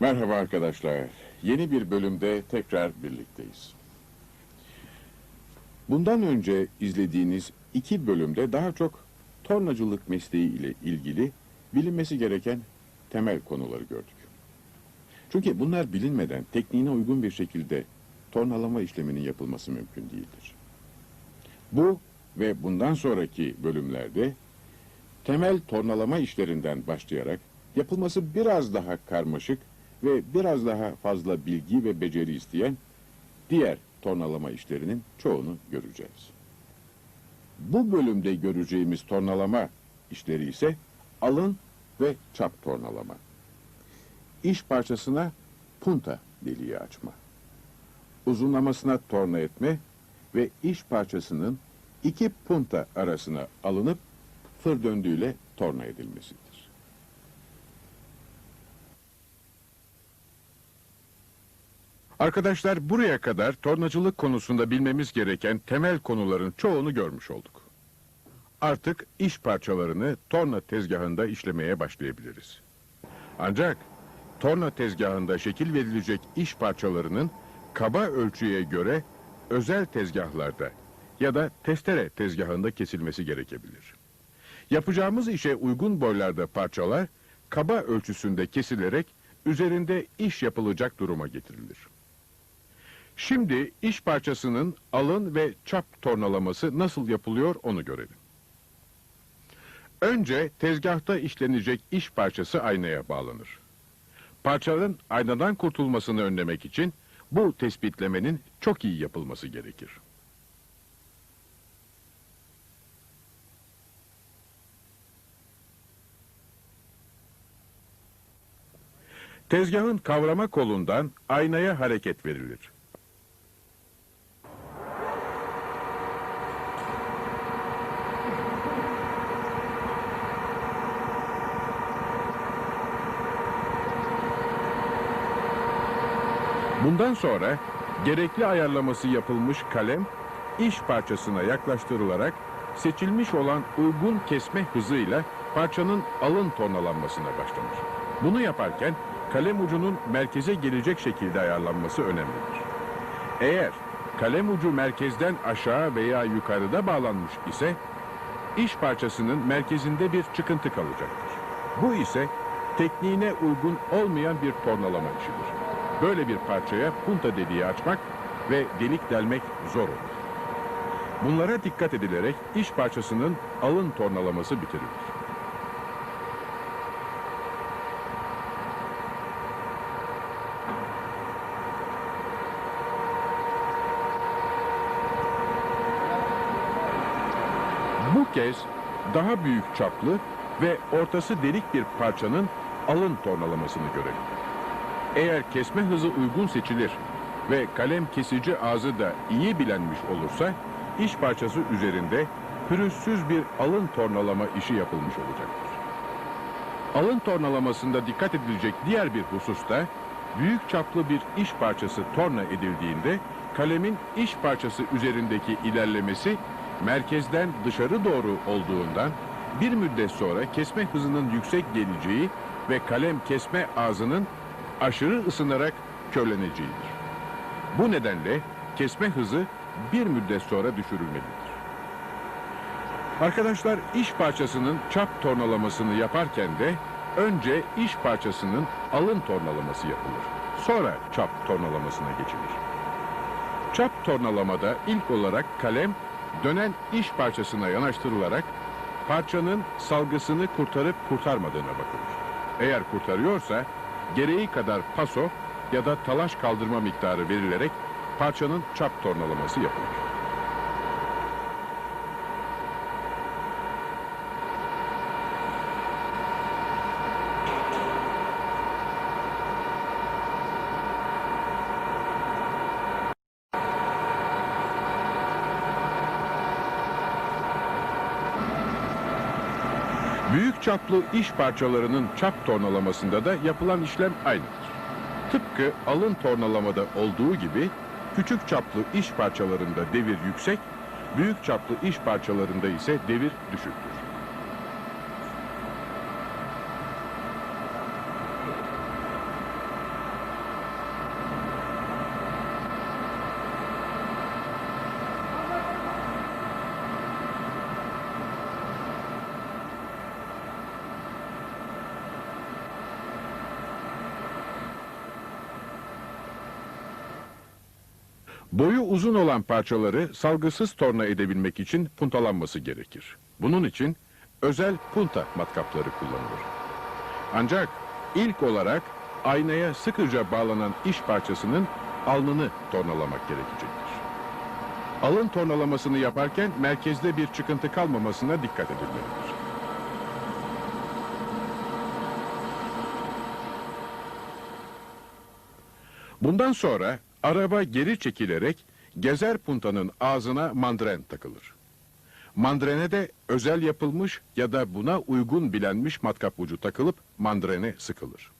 Merhaba arkadaşlar. Yeni bir bölümde tekrar birlikteyiz. Bundan önce izlediğiniz iki bölümde daha çok tornacılık mesleği ile ilgili bilinmesi gereken temel konuları gördük. Çünkü bunlar bilinmeden tekniğine uygun bir şekilde tornalama işleminin yapılması mümkün değildir. Bu ve bundan sonraki bölümlerde temel tornalama işlerinden başlayarak yapılması biraz daha karmaşık ve biraz daha fazla bilgi ve beceri isteyen diğer tornalama işlerinin çoğunu göreceğiz. Bu bölümde göreceğimiz tornalama işleri ise alın ve çap tornalama. İş parçasına punta deliği açma. Uzunlamasına torna etme ve iş parçasının iki punta arasına alınıp fır döndüğüyle torna edilmesidir. Arkadaşlar buraya kadar tornacılık konusunda bilmemiz gereken temel konuların çoğunu görmüş olduk. Artık iş parçalarını torna tezgahında işlemeye başlayabiliriz. Ancak torna tezgahında şekil verilecek iş parçalarının kaba ölçüye göre özel tezgahlarda ya da testere tezgahında kesilmesi gerekebilir. Yapacağımız işe uygun boylarda parçalar kaba ölçüsünde kesilerek üzerinde iş yapılacak duruma getirilir. Şimdi iş parçasının alın ve çap tornalaması nasıl yapılıyor onu görelim. Önce tezgahta işlenecek iş parçası aynaya bağlanır. Parçanın aynadan kurtulmasını önlemek için bu tespitlemenin çok iyi yapılması gerekir. Tezgahın kavrama kolundan aynaya hareket verilir. Bundan sonra gerekli ayarlaması yapılmış kalem iş parçasına yaklaştırılarak seçilmiş olan uygun kesme hızıyla parçanın alın tornalanmasına başlanır. Bunu yaparken kalem ucunun merkeze gelecek şekilde ayarlanması önemlidir. Eğer kalem ucu merkezden aşağı veya yukarıda bağlanmış ise iş parçasının merkezinde bir çıkıntı kalacaktır. Bu ise tekniğine uygun olmayan bir tornalama işidir. Böyle bir parçaya punta deliği açmak ve delik delmek zor olur. Bunlara dikkat edilerek iş parçasının alın tornalaması bitirilir. Bu kez daha büyük çaplı ve ortası delik bir parçanın alın tornalamasını görelim. Eğer kesme hızı uygun seçilir ve kalem kesici ağzı da iyi bilenmiş olursa iş parçası üzerinde pürüzsüz bir alın tornalama işi yapılmış olacaktır. Alın tornalamasında dikkat edilecek diğer bir husus da büyük çaplı bir iş parçası torna edildiğinde kalemin iş parçası üzerindeki ilerlemesi merkezden dışarı doğru olduğundan bir müddet sonra kesme hızının yüksek geleceği ve kalem kesme ağzının aşırı ısınarak körleneceğidir. Bu nedenle kesme hızı bir müddet sonra düşürülmelidir. Arkadaşlar iş parçasının çap tornalamasını yaparken de önce iş parçasının alın tornalaması yapılır. Sonra çap tornalamasına geçilir. Çap tornalamada ilk olarak kalem dönen iş parçasına yanaştırılarak parçanın salgısını kurtarıp kurtarmadığına bakılır. Eğer kurtarıyorsa gereği kadar paso ya da talaş kaldırma miktarı verilerek parçanın çap tornalaması yapılır. Büyük çaplı iş parçalarının çap tornalamasında da yapılan işlem aynıdır. Tıpkı alın tornalamada olduğu gibi küçük çaplı iş parçalarında devir yüksek, büyük çaplı iş parçalarında ise devir düşüktür. Boyu uzun olan parçaları salgısız torna edebilmek için puntalanması gerekir. Bunun için özel punta matkapları kullanılır. Ancak ilk olarak aynaya sıkıca bağlanan iş parçasının alnını tornalamak gerekecektir. Alın tornalamasını yaparken merkezde bir çıkıntı kalmamasına dikkat edilmelidir. Bundan sonra araba geri çekilerek gezer puntanın ağzına mandren takılır. Mandrene de özel yapılmış ya da buna uygun bilenmiş matkap ucu takılıp mandrene sıkılır.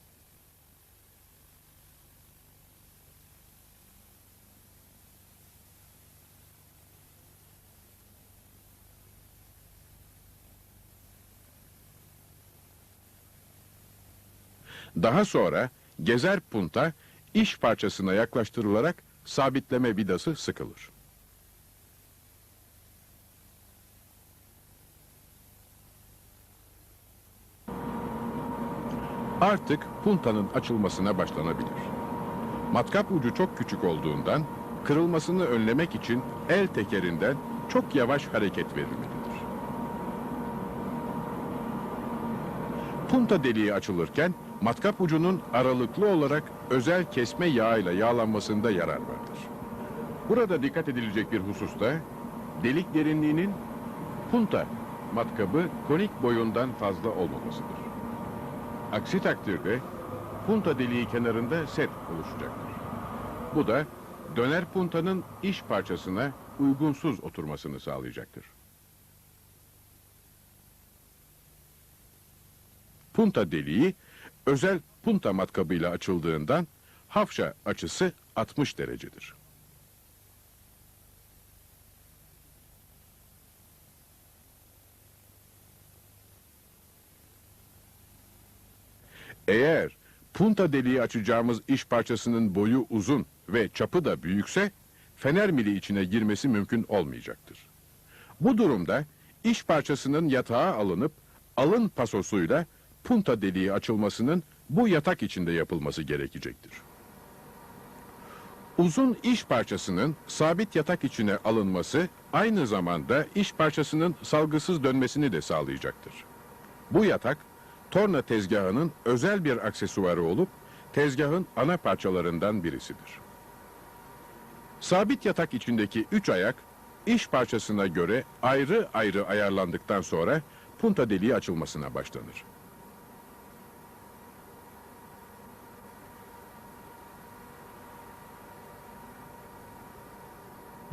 Daha sonra gezer punta iş parçasına yaklaştırılarak sabitleme vidası sıkılır. Artık puntanın açılmasına başlanabilir. Matkap ucu çok küçük olduğundan kırılmasını önlemek için el tekerinden çok yavaş hareket verilmelidir. Punta deliği açılırken matkap ucunun aralıklı olarak özel kesme yağıyla yağlanmasında yarar vardır. Burada dikkat edilecek bir hususta delik derinliğinin punta matkabı konik boyundan fazla olmamasıdır. Aksi takdirde punta deliği kenarında set oluşacaktır. Bu da döner puntanın iş parçasına uygunsuz oturmasını sağlayacaktır. Punta deliği özel punta matkabıyla açıldığından hafşa açısı 60 derecedir. Eğer punta deliği açacağımız iş parçasının boyu uzun ve çapı da büyükse fener mili içine girmesi mümkün olmayacaktır. Bu durumda iş parçasının yatağa alınıp alın pasosuyla punta deliği açılmasının bu yatak içinde yapılması gerekecektir. Uzun iş parçasının sabit yatak içine alınması aynı zamanda iş parçasının salgısız dönmesini de sağlayacaktır. Bu yatak torna tezgahının özel bir aksesuarı olup tezgahın ana parçalarından birisidir. Sabit yatak içindeki üç ayak iş parçasına göre ayrı ayrı ayarlandıktan sonra punta deliği açılmasına başlanır.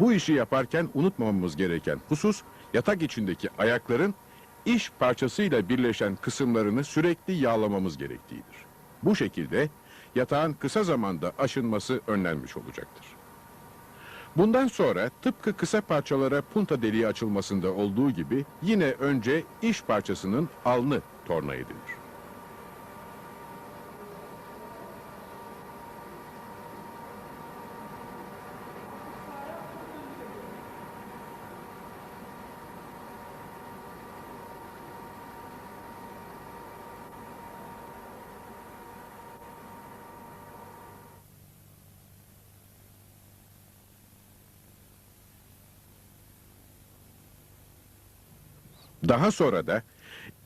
Bu işi yaparken unutmamamız gereken husus yatak içindeki ayakların iş parçasıyla birleşen kısımlarını sürekli yağlamamız gerektiğidir. Bu şekilde yatağın kısa zamanda aşınması önlenmiş olacaktır. Bundan sonra tıpkı kısa parçalara punta deliği açılmasında olduğu gibi yine önce iş parçasının alnı torna edilir. Daha sonra da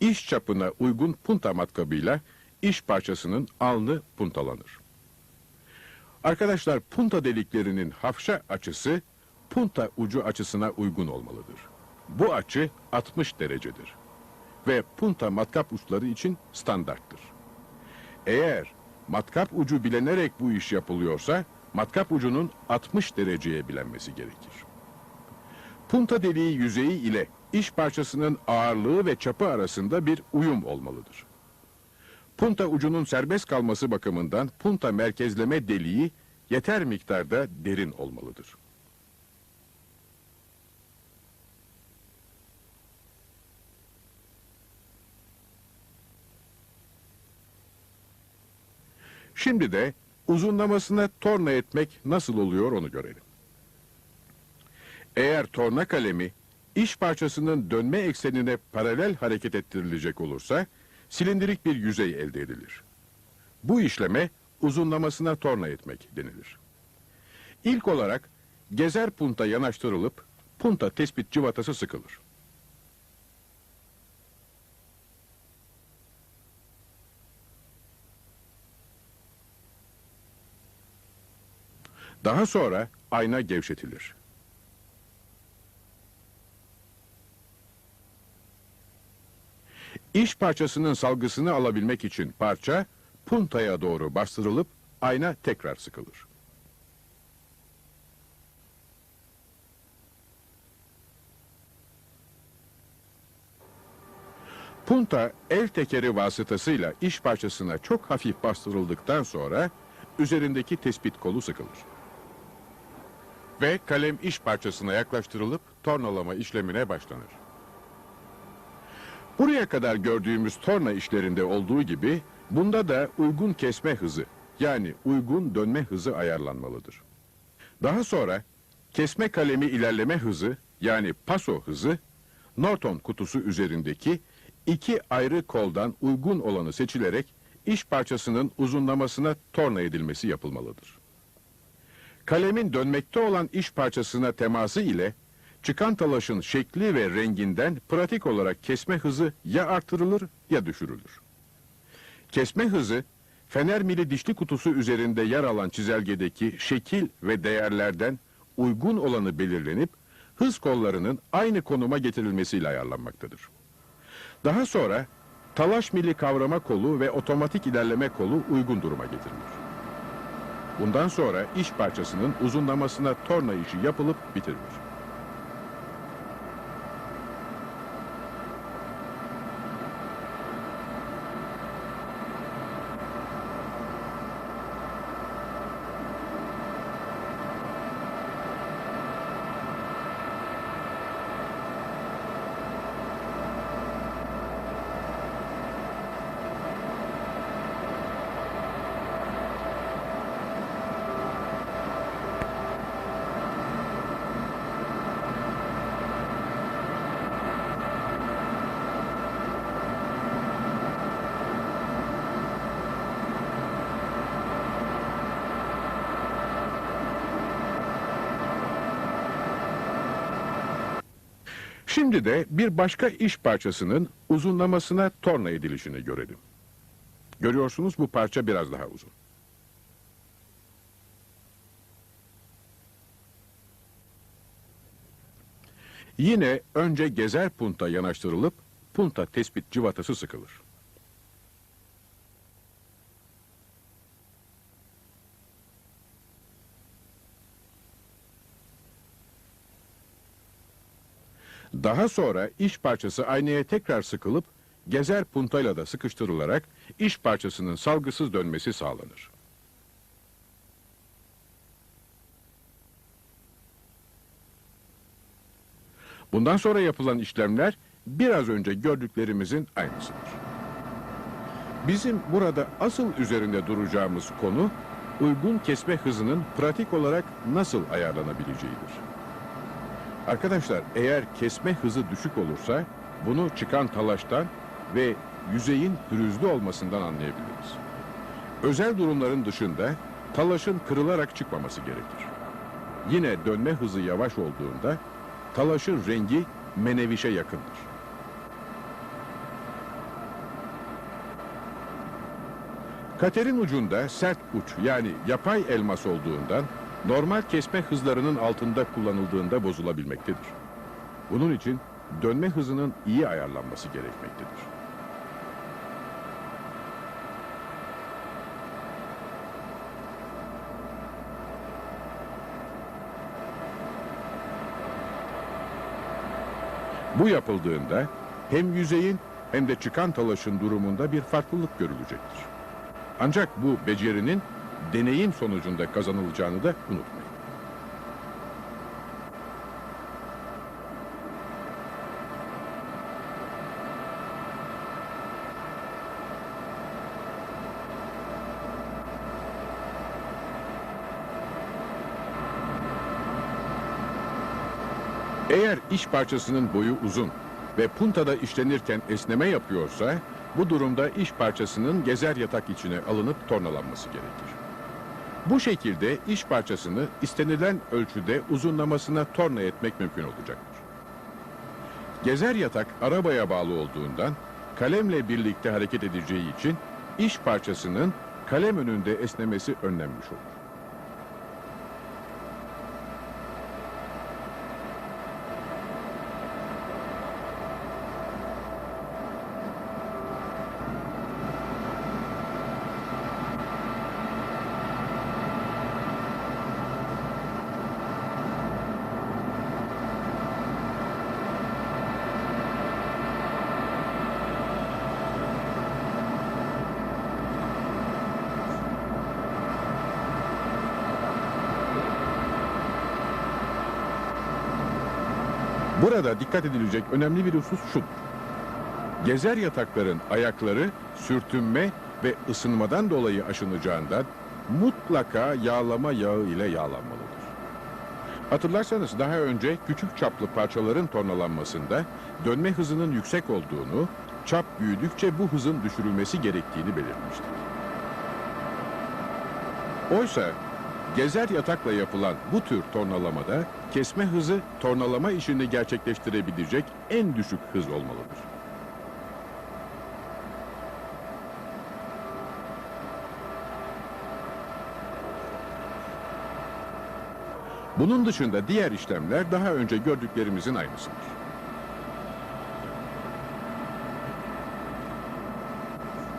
iş çapına uygun punta matkabıyla iş parçasının alnı puntalanır. Arkadaşlar punta deliklerinin hafşa açısı punta ucu açısına uygun olmalıdır. Bu açı 60 derecedir ve punta matkap uçları için standarttır. Eğer matkap ucu bilenerek bu iş yapılıyorsa matkap ucunun 60 dereceye bilenmesi gerekir. Punta deliği yüzeyi ile iş parçasının ağırlığı ve çapı arasında bir uyum olmalıdır. Punta ucunun serbest kalması bakımından punta merkezleme deliği yeter miktarda derin olmalıdır. Şimdi de uzunlamasına torna etmek nasıl oluyor onu görelim. Eğer torna kalemi iş parçasının dönme eksenine paralel hareket ettirilecek olursa silindirik bir yüzey elde edilir. Bu işleme uzunlamasına torna etmek denilir. İlk olarak gezer punta yanaştırılıp punta tespit cıvatası sıkılır. Daha sonra ayna gevşetilir. İş parçasının salgısını alabilmek için parça puntaya doğru bastırılıp ayna tekrar sıkılır. Punta el tekeri vasıtasıyla iş parçasına çok hafif bastırıldıktan sonra üzerindeki tespit kolu sıkılır. Ve kalem iş parçasına yaklaştırılıp tornalama işlemine başlanır. Buraya kadar gördüğümüz torna işlerinde olduğu gibi bunda da uygun kesme hızı yani uygun dönme hızı ayarlanmalıdır. Daha sonra kesme kalemi ilerleme hızı yani paso hızı Norton kutusu üzerindeki iki ayrı koldan uygun olanı seçilerek iş parçasının uzunlamasına torna edilmesi yapılmalıdır. Kalemin dönmekte olan iş parçasına teması ile çıkan talaşın şekli ve renginden pratik olarak kesme hızı ya artırılır ya düşürülür. Kesme hızı fener mili dişli kutusu üzerinde yer alan çizelgedeki şekil ve değerlerden uygun olanı belirlenip hız kollarının aynı konuma getirilmesiyle ayarlanmaktadır. Daha sonra talaş mili kavrama kolu ve otomatik ilerleme kolu uygun duruma getirilir. Bundan sonra iş parçasının uzunlamasına torna işi yapılıp bitirilir. Şimdi de bir başka iş parçasının uzunlamasına torna edilişini görelim. Görüyorsunuz bu parça biraz daha uzun. Yine önce gezer punta yanaştırılıp punta tespit cıvatası sıkılır. Daha sonra iş parçası aynaya tekrar sıkılıp gezer puntayla da sıkıştırılarak iş parçasının salgısız dönmesi sağlanır. Bundan sonra yapılan işlemler biraz önce gördüklerimizin aynısıdır. Bizim burada asıl üzerinde duracağımız konu uygun kesme hızının pratik olarak nasıl ayarlanabileceğidir. Arkadaşlar eğer kesme hızı düşük olursa bunu çıkan talaştan ve yüzeyin pürüzlü olmasından anlayabiliriz. Özel durumların dışında talaşın kırılarak çıkmaması gerekir. Yine dönme hızı yavaş olduğunda talaşın rengi menevişe yakındır. Katerin ucunda sert uç yani yapay elmas olduğundan normal kesme hızlarının altında kullanıldığında bozulabilmektedir. Bunun için dönme hızının iyi ayarlanması gerekmektedir. Bu yapıldığında hem yüzeyin hem de çıkan talaşın durumunda bir farklılık görülecektir. Ancak bu becerinin deneyim sonucunda kazanılacağını da unutmayın. Eğer iş parçasının boyu uzun ve puntada işlenirken esneme yapıyorsa, bu durumda iş parçasının gezer yatak içine alınıp tornalanması gerekir. Bu şekilde iş parçasını istenilen ölçüde uzunlamasına torna etmek mümkün olacaktır. Gezer yatak arabaya bağlı olduğundan kalemle birlikte hareket edeceği için iş parçasının kalem önünde esnemesi önlenmiş olur. Burada dikkat edilecek önemli bir husus şudur. Gezer yatakların ayakları sürtünme ve ısınmadan dolayı aşınacağından mutlaka yağlama yağı ile yağlanmalıdır. Hatırlarsanız daha önce küçük çaplı parçaların tornalanmasında dönme hızının yüksek olduğunu, çap büyüdükçe bu hızın düşürülmesi gerektiğini belirtmiştik. Oysa gezer yatakla yapılan bu tür tornalamada kesme hızı tornalama işini gerçekleştirebilecek en düşük hız olmalıdır. Bunun dışında diğer işlemler daha önce gördüklerimizin aynısıdır.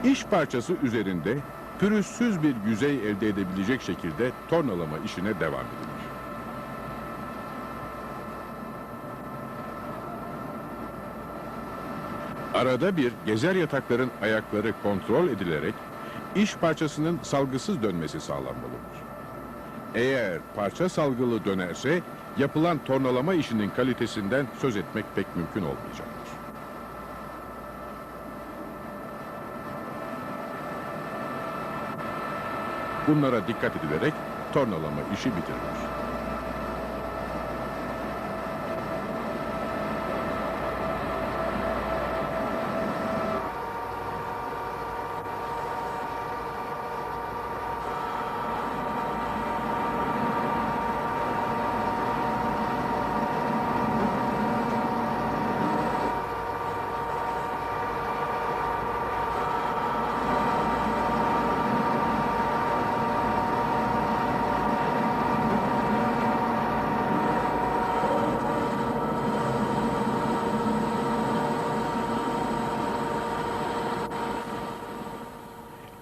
İş parçası üzerinde pürüzsüz bir yüzey elde edebilecek şekilde tornalama işine devam edilir. Arada bir gezer yatakların ayakları kontrol edilerek iş parçasının salgısız dönmesi sağlanmalıdır. Eğer parça salgılı dönerse yapılan tornalama işinin kalitesinden söz etmek pek mümkün olmayacaktır. Bunlara dikkat edilerek tornalama işi bitirilir.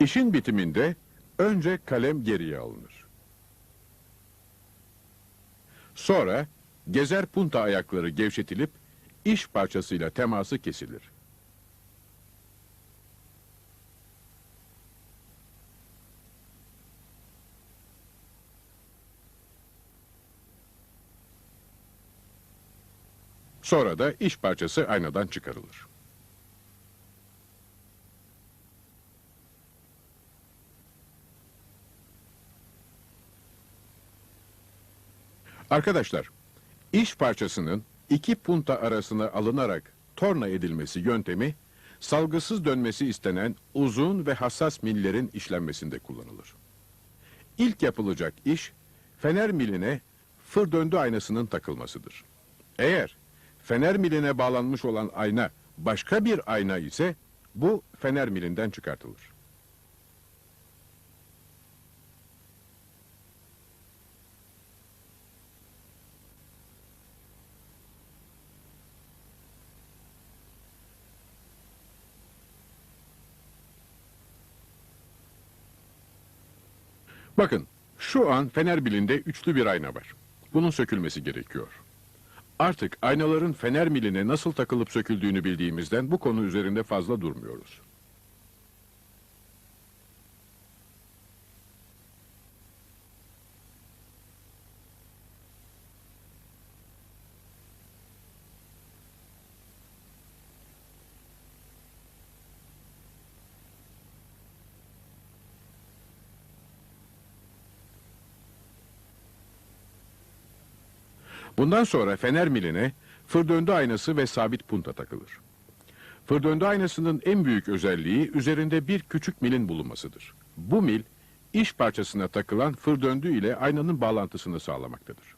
İşin bitiminde önce kalem geriye alınır. Sonra gezer punta ayakları gevşetilip iş parçasıyla teması kesilir. Sonra da iş parçası aynadan çıkarılır. Arkadaşlar, iş parçasının iki punta arasına alınarak torna edilmesi yöntemi, salgısız dönmesi istenen uzun ve hassas millerin işlenmesinde kullanılır. İlk yapılacak iş, fener miline fır döndü aynasının takılmasıdır. Eğer fener miline bağlanmış olan ayna başka bir ayna ise, bu fener milinden çıkartılır. Bakın, şu an fener bilinde üçlü bir ayna var. Bunun sökülmesi gerekiyor. Artık aynaların fener miline nasıl takılıp söküldüğünü bildiğimizden bu konu üzerinde fazla durmuyoruz. Bundan sonra fener miline fır döndü aynası ve sabit punta takılır. Fır döndü aynasının en büyük özelliği üzerinde bir küçük milin bulunmasıdır. Bu mil iş parçasına takılan fır döndüğü ile aynanın bağlantısını sağlamaktadır.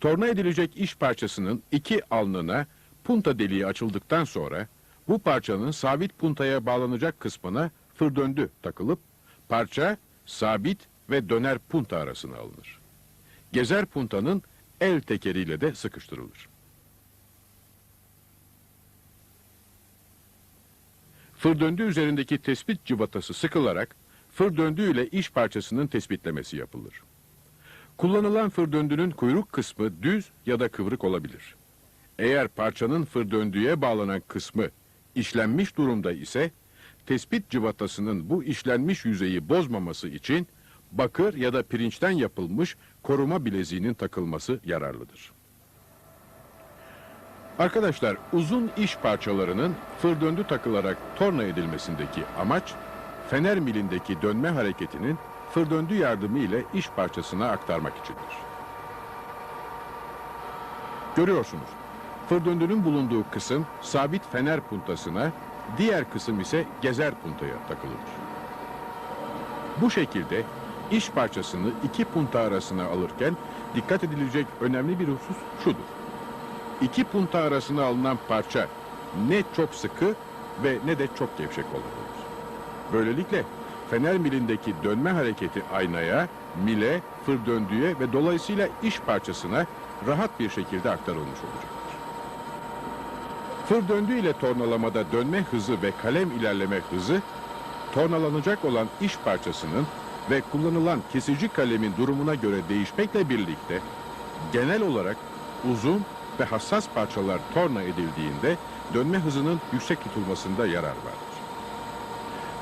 Torna edilecek iş parçasının iki alnına punta deliği açıldıktan sonra bu parçanın sabit puntaya bağlanacak kısmına fır döndü takılıp parça sabit ve döner punta arasına alınır. Gezer puntanın el tekeriyle de sıkıştırılır. Fır döndü üzerindeki tespit cıvatası sıkılarak fır döndü ile iş parçasının tespitlemesi yapılır. Kullanılan fır döndünün kuyruk kısmı düz ya da kıvrık olabilir. Eğer parçanın fır döndüğe bağlanan kısmı işlenmiş durumda ise tespit cıvatasının bu işlenmiş yüzeyi bozmaması için bakır ya da pirinçten yapılmış koruma bileziğinin takılması yararlıdır. Arkadaşlar uzun iş parçalarının fır döndü takılarak torna edilmesindeki amaç fener milindeki dönme hareketinin fır döndü yardımı ile iş parçasına aktarmak içindir. Görüyorsunuz. Fır döndünün bulunduğu kısım sabit fener puntasına, diğer kısım ise gezer puntaya takılır. Bu şekilde iş parçasını iki punta arasına alırken dikkat edilecek önemli bir husus şudur. İki punta arasına alınan parça ne çok sıkı ve ne de çok gevşek olmalıdır. Böylelikle fener milindeki dönme hareketi aynaya, mile, fır döndüğe ve dolayısıyla iş parçasına rahat bir şekilde aktarılmış olacaktır. Fır döndüğü ile tornalamada dönme hızı ve kalem ilerleme hızı, tornalanacak olan iş parçasının ve kullanılan kesici kalemin durumuna göre değişmekle birlikte genel olarak uzun ve hassas parçalar torna edildiğinde dönme hızının yüksek tutulmasında yarar vardır.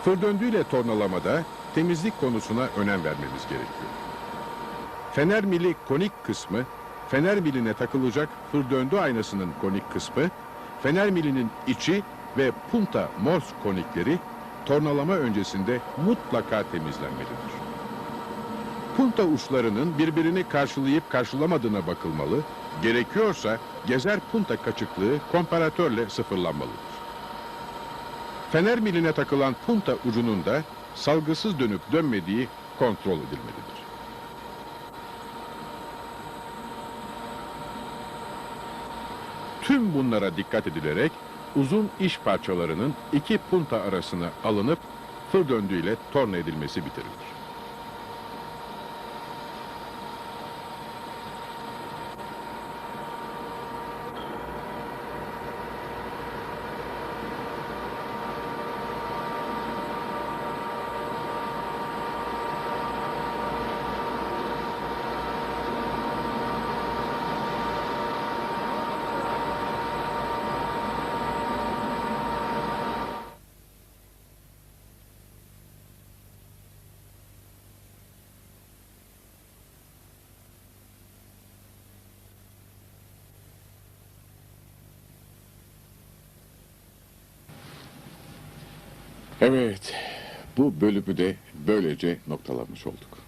Fır döndüğüyle tornalamada temizlik konusuna önem vermemiz gerekiyor. Fener mili konik kısmı, fener miline takılacak fır döndü aynasının konik kısmı, fener milinin içi ve punta mors konikleri tornalama öncesinde mutlaka temizlenmelidir. Punta uçlarının birbirini karşılayıp karşılamadığına bakılmalı, gerekiyorsa gezer punta kaçıklığı komparatörle sıfırlanmalıdır. Fener miline takılan punta ucunun da salgısız dönüp dönmediği kontrol edilmelidir. Tüm bunlara dikkat edilerek uzun iş parçalarının iki punta arasına alınıp fır döndüğüyle torna edilmesi bitirilir. Evet, bu bölümü de böylece noktalamış olduk.